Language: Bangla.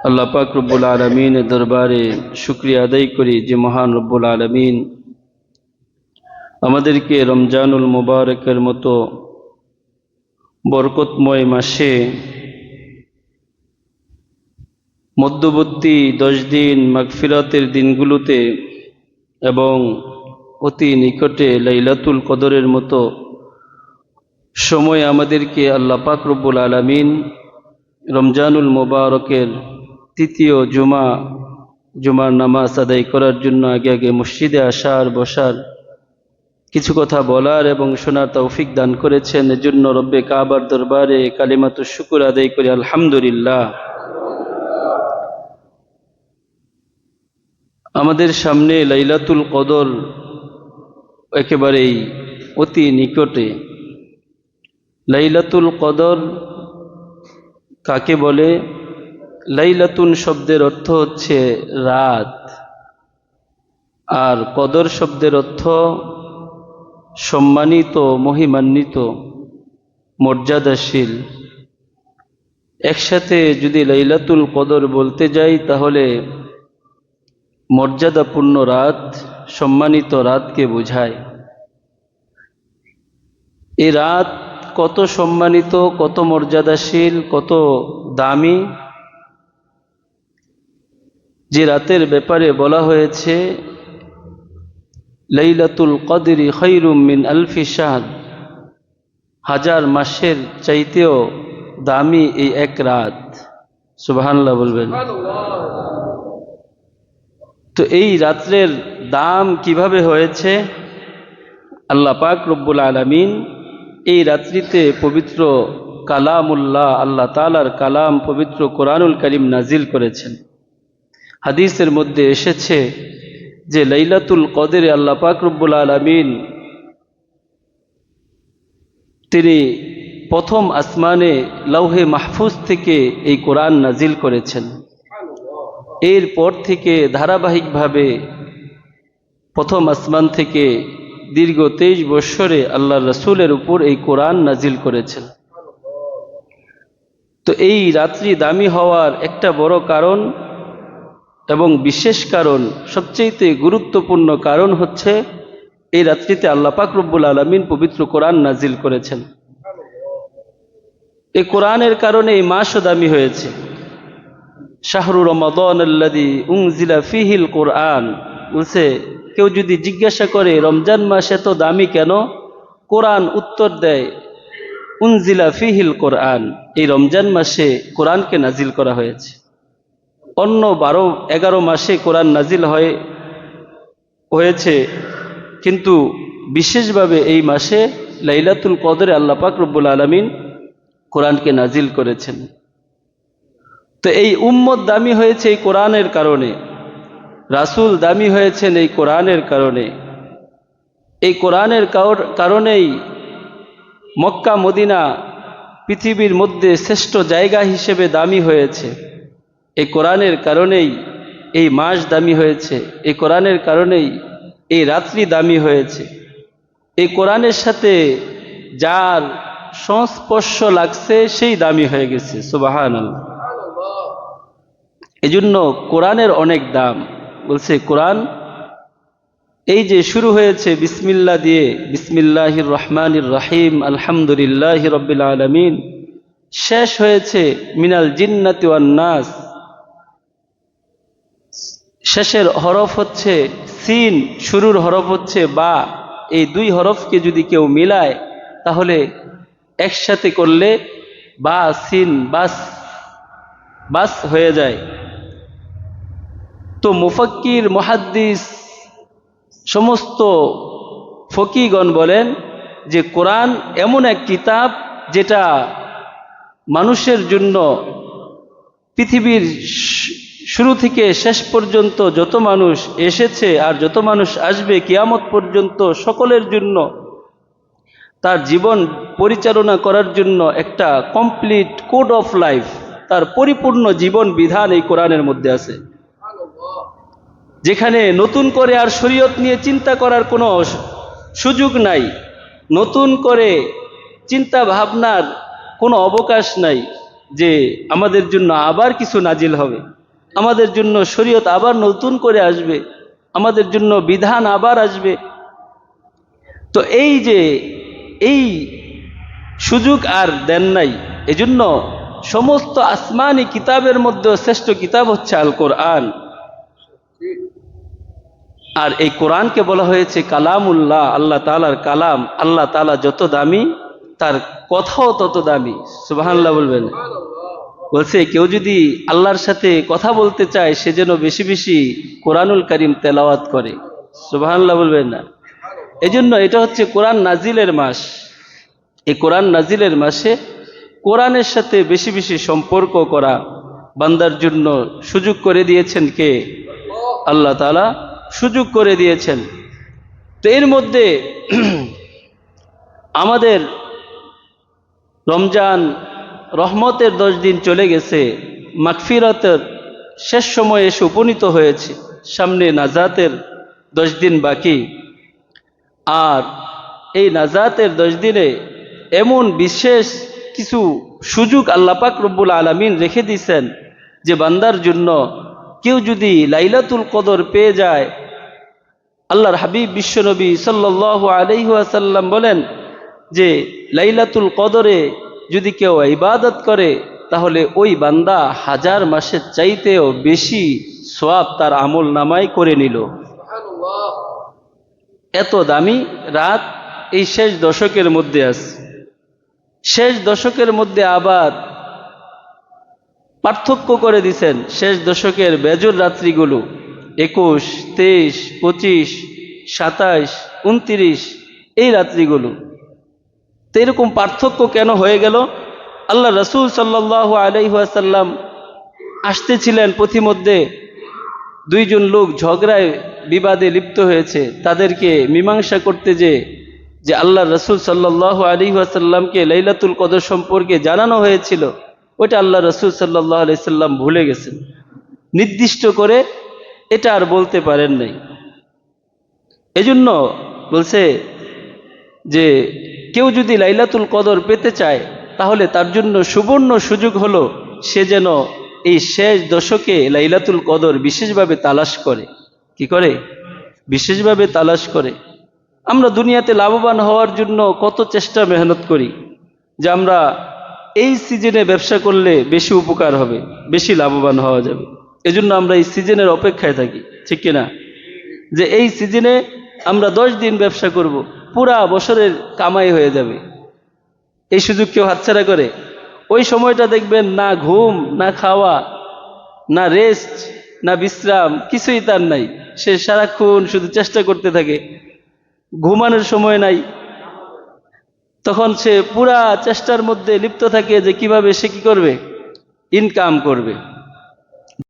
আল্লাহ পাক রব্বুল আলমিনের দরবারে শুক্রিয়া আদায় করি যে মহান রব্বুল আলমিন আমাদেরকে রমজানুল মুবারকের মতো বরকতময় মাসে মধ্যবর্তী দশ দিন মাগফিরাতের দিনগুলোতে এবং অতি নিকটে লাইলাতুল কদরের মতো সময় আমাদেরকে আল্লাহ পাক রব্বুল আলমিন রমজানুল মোবারকের তৃতীয় জুমা, জুমার নামাজ আদায় করার জন্য আগে আগে মসজিদে আসার, বসার কিছু কথা বলার এবং শোনার তৌফিক দান করেছেন। এজন্য রব্বে কাবার দরবারে কালিমাতু শুকুর আদায় করি, আলহামদুলিল্লাহ। আমাদের সামনে লাইলাতুল কদর একেবারেই অতি নিকটে। লাইলাতুল কদর কাকে বলে? লাইলাতুন শব্দের অর্থ হচ্ছে রাত। আর কদর শব্দের অর্থ সম্মানিত, মহিমান্বিত, মর্যাদাশীল। একসাথে যদি লাইলাতুল কদর বলতে যাই, তাহলে মর্যাদাপূর্ণ রাত সম্মানিত রাতকে বোঝায়। এই রাত কত সম্মানিত, কত মর্যাদাশীল, কত দামি যে রাতের ব্যাপারে বলা হয়েছে, লাইলাতুল কদরি মিন আলফি শাহ হাজার মাসের চাইতেও দামি এই এক রাত। সুবাহান্লাহ বলবেন। তো এই রাত্রের দাম কীভাবে হয়েছে? আল্লাহ পাক রব্বুল আলমিন এই রাত্রিতে পবিত্র কালামুল্লাহ, আল্লাহ তালার কালাম পবিত্র কোরআনুল করিম নাজিল করেছেন। হাদিসের মধ্যে এসেছে যে লাইলাতুল কদের আল্লাহ পাকরব্বুল আলমিন তিনি প্রথম আসমানে লৌহে মাহফুজ থেকে এই কোরআন নাজিল করেছেন। এরপর থেকে ধারাবাহিকভাবে প্রথম আসমান থেকে দীর্ঘ তেইশ বৎসরে আল্লাহ রসুলের উপর এই কোরআন নাজিল করেছেন। তো এই রাত্রি দামি হওয়ার একটা বড় কারণ এবং বিশেষ কারণ সবচেয়ে গুরুত্বপূর্ণ কারণ হচ্ছে, এই রাত্রিতে আল্লাহ পাক রব্বুল আলমিন পবিত্র কোরআন নাজিল করেছেন। এই কোরআনের কারণে এই মাসও দামি হয়েছে। শাহরু রমাদন উংজিলা ফিহিল কোরআন। বলছে, কেউ যদি জিজ্ঞাসা করে, রমজান মাস এত দামি কেন? কোরআন উত্তর দেয়, উনজিলা ফিহিল কোরআন। এই রমজান মাসে কোরআনকে নাজিল করা হয়েছে। অন্য বারো, এগারো মাসে কোরআন নাজিল হয়, হয়েছে। কিন্তু বিশেষভাবে এই মাসে লাইলাতুল কদরে আল্লাহ পাক রব্বুল আলমিন কোরআনকে নাজিল করেছেন। তো এই উম্মত দামি হয়েছে এই কোরআনের কারণে। রাসুল দামি হয়েছেন এই কোরআনের কারণে। এই কোরআনের কারণেই মক্কা, মদিনা পৃথিবীর মধ্যে শ্রেষ্ঠ জায়গা হিসেবে দামি হয়েছে। এই কোরআনের কারণেই এই মাস দামি হয়েছে, এই কোরআনের কারণেই এই রাত্রি দামি হয়েছে। এই কোরআনের সাথে যার সংস্পর্শ লাগছে, সেই দামি হয়ে গেছে সুবাহান এই জন্য কোরআনের অনেক দাম। বলছে, কোরআন, এই যে শুরু হয়েছে, বিসমিল্লা দিয়ে, বিসমিল্লাহির রহমানির রাহিম, আলহামদুলিল্লাহ রব্বিল আলমিন, শেষ হয়েছে মিনাল জিন্নাতি নাস। শেষের হরফ হচ্ছে সিন, শুরুর হরফ হচ্ছে বা। এই দুই হরফকে যদি কেউ মিলায়, তাহলে একসাথে করলে বা, সিন, বাস বাস হয়ে যায়। তো মুফাক্কির, মহাদ্দিস সমস্ত ফকিগণ বলেন যে কোরআন এমন এক কিতাব যেটা মানুষের জন্য পৃথিবীর শুরু থেকে শেষ পর্যন্ত যত মানুষ এসেছে আর যত মানুষ আসবে কিয়ামত পর্যন্ত সকলের জন্য, তার জীবন পরিচালনা করার জন্য একটা কমপ্লিট কোড অফ লাইফ তার পরিপূর্ণ জীবন বিধান এই কোরআনের মধ্যে আছে। যেখানে নতুন করে আর শরীয়ত নিয়ে চিন্তা করার কোনো সুযোগ নাই, নতুন করে চিন্তা ভাবনার কোনো অবকাশ নাই যে আমাদের জন্য আবার কিছু নাজিল হবে। আমাদের জন্য শরীয়ত আবার নতুন করে আসবে, আমাদের জন্য বিধান আবার আসবে। তো এই যে, এই সুযোগ আর দেন নাই, এজন্য সমস্ত আসমানি কিতাবের মধ্যে শ্রেষ্ঠ কিতাব হচ্ছে আল কোরআন আর এই কোরআনকে বলা হয়েছে কালামুল্লাহ, আল্লাহ তালার কালাম, আল্লাহ তালা যত দামি, তার কথাও তত দামি। সুবাহান্লাহ বলবেন। বলছে, কেউ যদি আল্লাহর সাথে কথা বলতে চায়, সে যেন বেশি বেশি কোরআনুল করিম তেলাওয়াত করে। সুবাহান্লাহ বলবেন না। এজন্য এটা হচ্ছে কোরআন নাজিলের মাস। এই কোরআন নাজিলের মাসে কোরআনের সাথে বেশি বেশি সম্পর্ক করা বান্দার জন্য সুযোগ করে দিয়েছেন কে? আল্লাহ তালা সুযোগ করে দিয়েছেন। তো এর মধ্যে আমাদের রমজান রহমতের দশ দিন চলে গেছে মাকফিরতের শেষ সময়ে এসে উপনীত হয়েছে, সামনে নাজাতের দশ দিন বাকি। আর এই নাজাতের দশ দিনে এমন বিশেষ কিছু সুযোগ আল্লাপাক রব্বুল আলমিন রেখে দিয়েছেন যে বান্দার জন্য কেউ যদি লাইলাতুল কদর পেয়ে যায়, আল্লাহর হাবিব বিশ্বনবী সাল্লাহ আলহাসাল্লাম বলেন যে লাইলাতুল কদরে যদি কেউ ইবাদত করে, তাহলে ওই বান্দা হাজার মাসের চাইতেও বেশি সোয়াব তার আমল নামাই করে নিল। এত দামি রাত এই শেষ দশকের মধ্যে আছে শেষ দশকের মধ্যে আবার পার্থক্য করে দিছেন শেষ দশকের বেজর রাত্রিগুলো। একুশ, তেইশ, পঁচিশ, সাতাইশ, উনত্রিশ, এই রাত্রিগুলো। তো এরকম পার্থক্য কেন হয়ে গেল? আল্লাহ রসুল সাল্লাহ আলাইহাসাল্লাম আসতেছিলেন পথিমধ্যে। দুইজন লোক ঝগড়ায় বিবাদে লিপ্ত হয়েছে। তাদেরকে মীমাংসা করতে যে যে আল্লাহ রসুল সাল্লাহ আলী আসাল্লামকে লাইলাতুল কদর সম্পর্কে জানানো হয়েছিল, ওইটা আল্লাহ রসুল সাল্লাহ আলাইসাল্লাম ভুলে গেছেন। নির্দিষ্ট করে এটা আর বলতে পারেন নাই। এজন্য বলছে যে কেউ যদি লাইলাতুল কদর পেতে চায়, তাহলে তার জন্য সুবর্ণ সুযোগ হলো সে যেন এই শেষ দশকে লাইলাতুল কদর বিশেষভাবে তালাশ করে। কি করে? বিশেষভাবে তালাশ করে। আমরা দুনিয়াতে লাভবান হওয়ার জন্য কত চেষ্টা মেহনত করি, যে আমরা এই সিজনে ব্যবসা করলে বেশি উপকার হবে, বেশি লাভবান হওয়া যাবে। এজন্য আমরা এই সিজনের অপেক্ষায় থাকি, ঠিক কিনা? যে এই সিজনে আমরা দশ দিন ব্যবসা করব পুরা বছরের কামাই হয়ে যাবে। এই সুযোগ কেউ হাতছাড়া করে? ওই সময়টা দেখবেন না ঘুম, না খাওয়া, না রেস্ট না বিশ্রাম, কিছুই তার নাই। সে সারাক্ষণ শুধু চেষ্টা করতে থাকে। ঘুমানোর সময় নাই। তখন সে পুরা চেষ্টার মধ্যে লিপ্ত থাকে যে কীভাবে সে কি করবে? ইনকাম করবে।